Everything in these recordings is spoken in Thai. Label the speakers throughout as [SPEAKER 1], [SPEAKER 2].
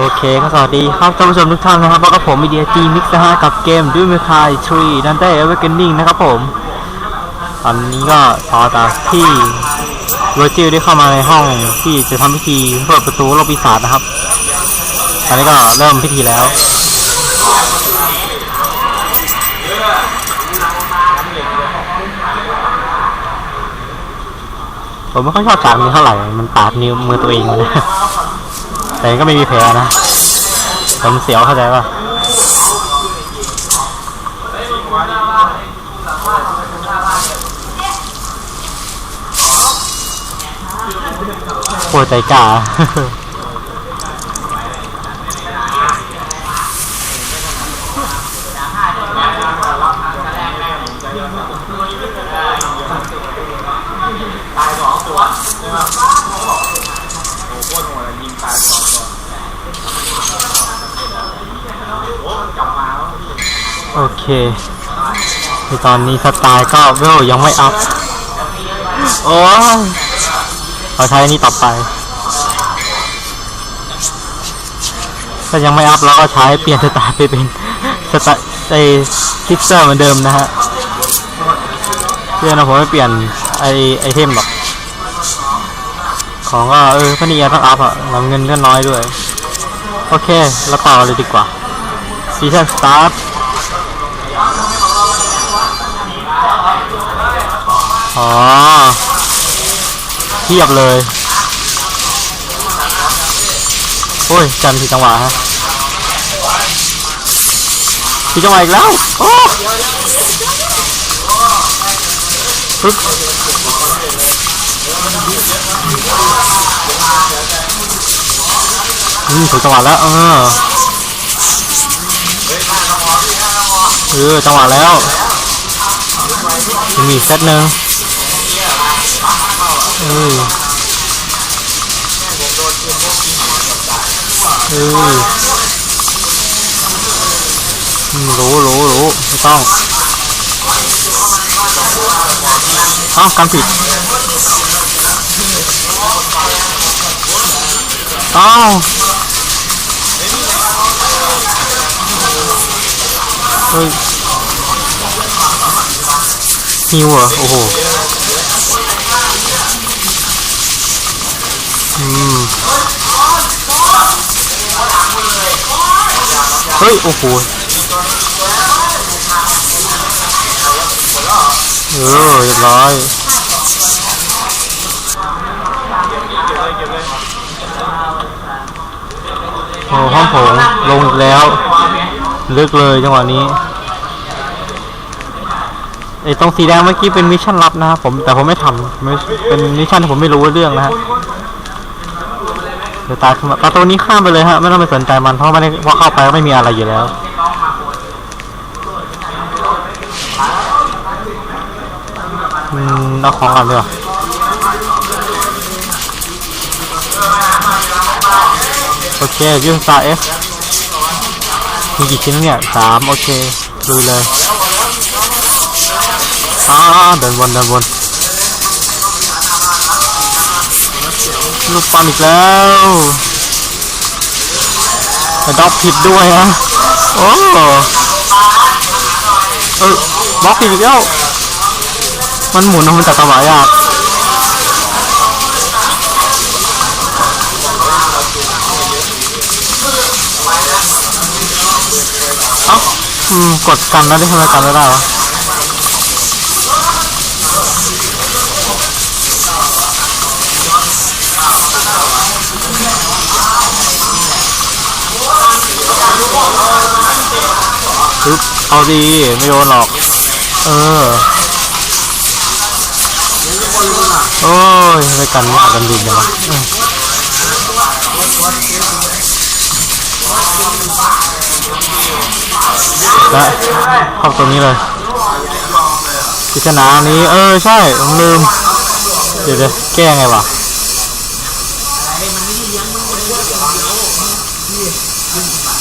[SPEAKER 1] โอเคก็สวัสดีครับท่านผู้ชมทุกท่านนะครับแล้วก็ผมมีเดียจีมิกนะฮะกับเกมด้วยมือคายทรีดันเต้เอเวอร์เกนนิ่งนะครับผมตอนนี้ก็ต่อจากที่โรจิลได้เข้ามาในห้องที่จะทำพิธีเปิดประตูโลกปีศาจนะครับตอนนี้ก็เริ่มพิธีแล้วผมไม่ค่อยชอบฉากนี้เท่าไหร่ มันปาดนิ้วมือตัวเองนะ แต่ก็ไม่มีแผลนะผมเสียวเข้าใจป่ะปวดใจกล้า
[SPEAKER 2] ตายสองตัวใช่ไหมโอ้โหโคตรโหดเลยยิงตายสองตัวโอ้กลับมาแล้ว
[SPEAKER 1] โอ เคในตอนนี้สไตล์ก็เวลยังไม่อัพ โอ้ยเราใช้นี้ต่อไป ถ้ายังไม่อัพเราก็ใช้เปลี่ยนสไตล์ไปเป็นสไตล์ไอคิปเซอร์เหมือนเดิมนะฮะเพื่อนะผมไม่เปลี่ยนไอไอเทมหรอก ของก็เออพนี่ยังต้องอัพอะแล้วเงินก็น้อยด้วย โอเค แล้วต่อเลยดีกว่าซีซั่นสตาร์ อ๋อเทียบเลยโอ้ยจำผิดจังหวะฮะผิดจังหวะอีกแล้วโอ้ปึ๊บอืมถูกจังหวะแล้วเออเออจังหวะแล้วมีอีเซตหนึ่ง ออเอออืมรู้รู้รู้ไม่ต้องเอ้ากำผิดเอ้าวเฮ้ยฮิวเหรอโอ้โห เฮ้ย โอ้โหเออเรียบร้อยโอ้ห้องโถงลงอีกแล้ว ลึกเลยจังหวะนี้ไอ้ตรงสีแดงเมื่อกี้เป็นมิชชั่นลับนะครับผมแต่ผมไม่ทำไม่เป็นมิชชั่นที่ผมไม่รู้เรื่องนะฮะ เดี๋ยวตายขึ้นมาประตูนี้ข้ามไปเลยฮะ ไม่ต้องไปสนใจมัน เพราะไม่ได้เพราเข้าไปก็ไม่มีอะไรอยู่แล้ว อืมเอาของก่อนดีกว่าโอเคยูสตาเอฟมีกี่ชิ้นเนี่ยสามโอเคดูเลย อ่าเดินวนเดินวน ลูกปั๊มอีกแล้วแต่ดอกผิดด้วยนะโอ้เอ้ยบล็อกอีกแล้วมันหมุนออกมาจากกระบะยากเอ้าอืมกดกันแล้วได้ทำไมกันไม่ได้วะ ปึ๊บเอาดีไม่โดนหรอก เออโอ้ยไปกันยากกันดินจังวะเออและเข้าตัวนี้เลยปริศนานี้ เออ ใช่ผมลืม เดี๋ยวเดี๋ยวแก้ไงวะ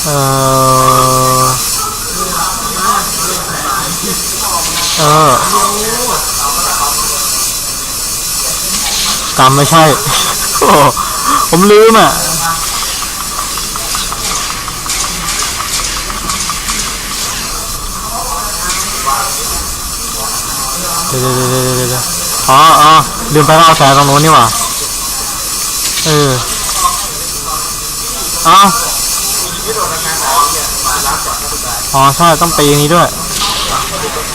[SPEAKER 1] เออ อ่ากไม่ใช่ผมลืมอะเดี๋ยวเดี๋ยวเดี๋ยวอ๋ออ๋อลืมไปว่าเอาแสงตรงนู้นนี่หว่าเอออาอ๋อใช่ต้องตีนี้ด้วย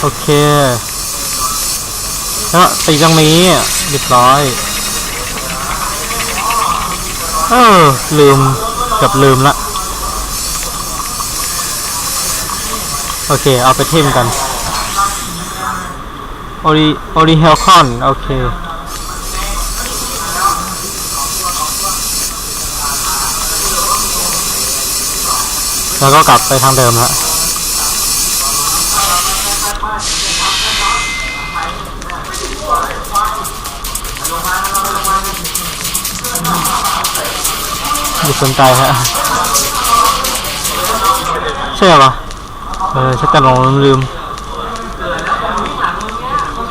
[SPEAKER 1] โอเคแล้วตีตรงนี้เรียบร้อยเออลืมกับลืมละโอเค เอาไปเทมกันโอริโอริเฮลคอน โอเค แล้วก็กลับไปทางเดิมละ อย่าสนใจฮะใช่ปะเออชักจะหลงลืม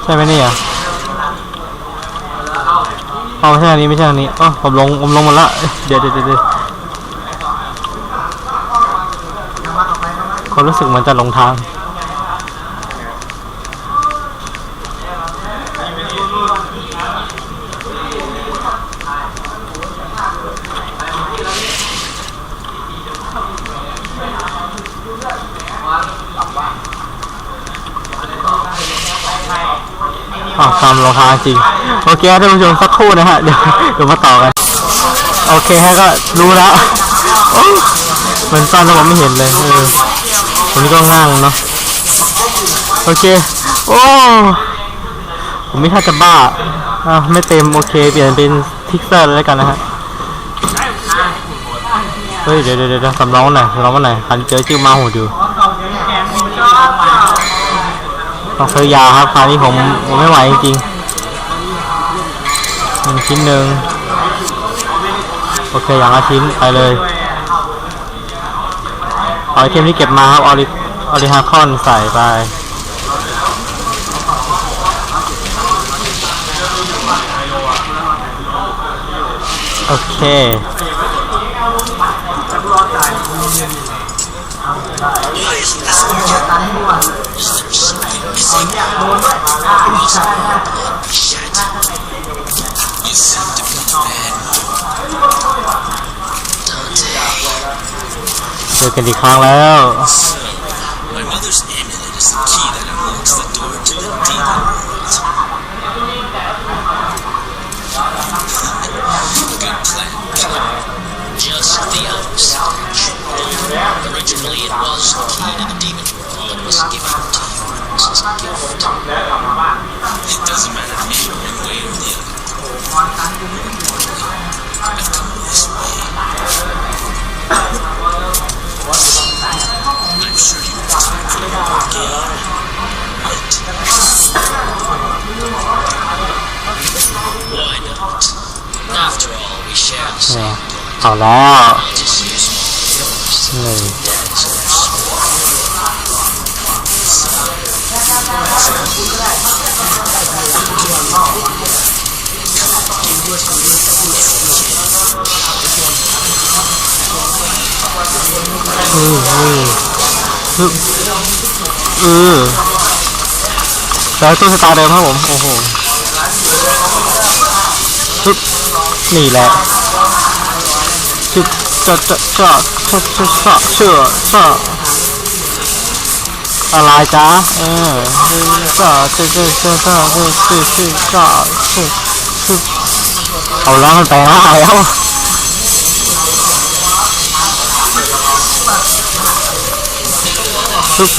[SPEAKER 1] ใช่ไหมเนี่ยเอาไม่ใช่อันนี้ไม่ใช่อันนี้อ๋อผมลงผมลงหมดละเดี๋ยวเดี๋ยวเดี๋ยวเดี๋ยวความรู้สึกเหมือนจะหลงทาง อ๋อตามรองเท้าจริง โอเคท่านผู้ชมสักครู่นะฮะ เดี๋ยวเดี๋ยวมาต่อกัน โอเคฮะก็รู้แล้วเหมือนตอนนั้นผมไม่เห็นเลยเออผมนี่ก็ง่างเนาะ โอเค โอ้ ผมไม่ท่าจะบ้า อะไม่เต็มโอเค เปลี่ยนเป็นทิกเซอร์เลยแล้วกันนะฮะ เฮ้ย เดี๋ยวเดี๋ยวเดี๋ยวสำรองหน่อยสำรองหน่อยคันเจอชื่อมาหูดู คือยาครับคราวนี้ผมผมไม่ไหวจริงๆหนึ่งชิ้นหนึ่งโอเคอย่างละชิ้นไปเลยเอาไอเทมที่เก็บมาครับออริออริฮาคอนใส่ไปโอเค เออเกันอีกครั้งแล้ว นี่เอาแล้ว
[SPEAKER 3] I'll just use one of yours.
[SPEAKER 1] นี่
[SPEAKER 3] Dad's own sweet.
[SPEAKER 1] เออเออฮึบเออแล้วตู้สตาร์เดิมครับผม โอ้โหฮึบนี่แหละ ชึบจะจะจะจะจะจะเชื่อจะอะไรจ๊ะเออจะจะจะจะจะจะจะจะจะจะจะเอาแล้วมันแปลงร่างแล้วปึ๊บ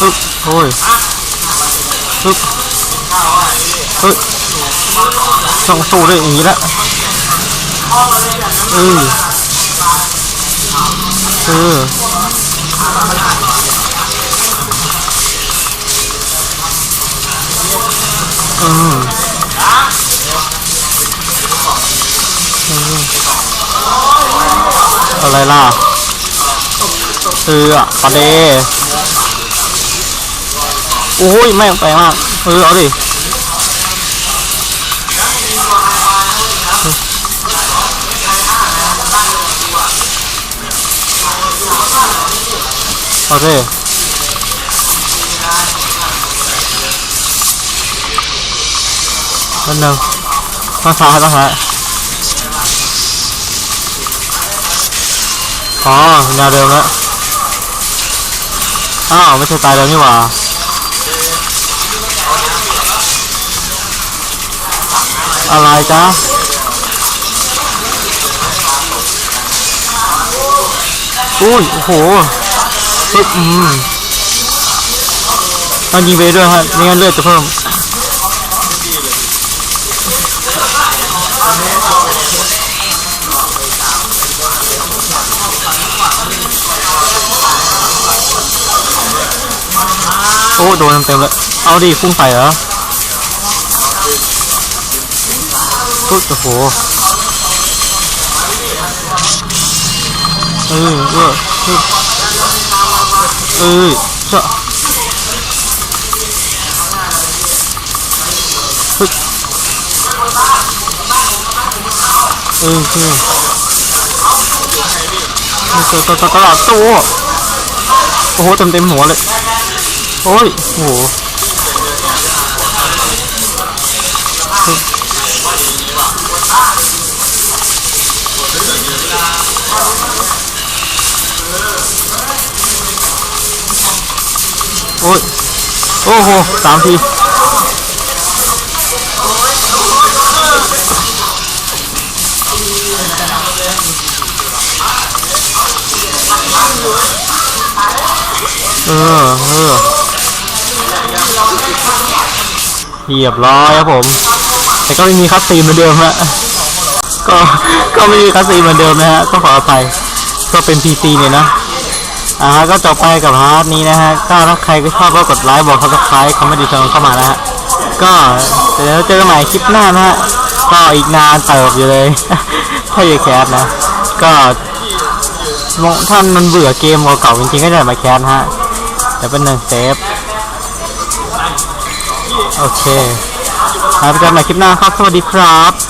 [SPEAKER 1] ปึ๊บโอ้ยปึ๊บเฮ้ย ต้องสู้ด้วยอย่างนี้ละเออเอออืมอะไรล่ะเอออะปลาเดโอ้ยแม่งแปลงมาก เออ เอาดิ โอเคอันหนึ่งต้องหาต้องหาอ๋อแนวเดิมแล้วอ้าวไม่ใช่ตายเดิมนี่หว่าอะไรจ๊ะอุ้ยโอ้โห ปึ๊บอืมต้องยิงไปด้วยครับไม่งั้นเลือดจะเพิ่มโอ้โดนเต็มเลยเอาดิพุ่งใส่เหรอปุ๊บโอ้โหเออเออ เออเจ้าปึ๊บเออเจอตตตตลาดตัวโอ้โหเต็มเต็มหัวเลย โอ้ยโอ้โห อ้ยโอ้โหสามทีเออเออเรียบร้อยครับผม แต่ก็ไม่มีคัสซีนเหมือนเดิมฮะก็ก็ไม่มีคัสซีนเหมือนเดิมนะฮะก็ขออภัยก็เป็น PC เนี่ยนะ อ่าฮะก็จบไปกับพาร์ทนี้นะฮะก็ถ้าใครก็ชอบก็กดไลค์บอกซับสไครต์คอมเมนต์ดีเทลเข้ามานะฮะก็เดี๋ยวเจอกันใหม่คลิปหน้านะฮะก็อีกนานเติบอยู่เลย ถ้าอยู่แคสนะ ก็ท่านมันเบื่อเกมเก่าๆจริงๆก็จะมาแคสนะฮะเดี๋ยวเป็นหนึ่งเซฟโอเคครับเจอกันใหม่คลิปหน้าครับสวัสดีครับ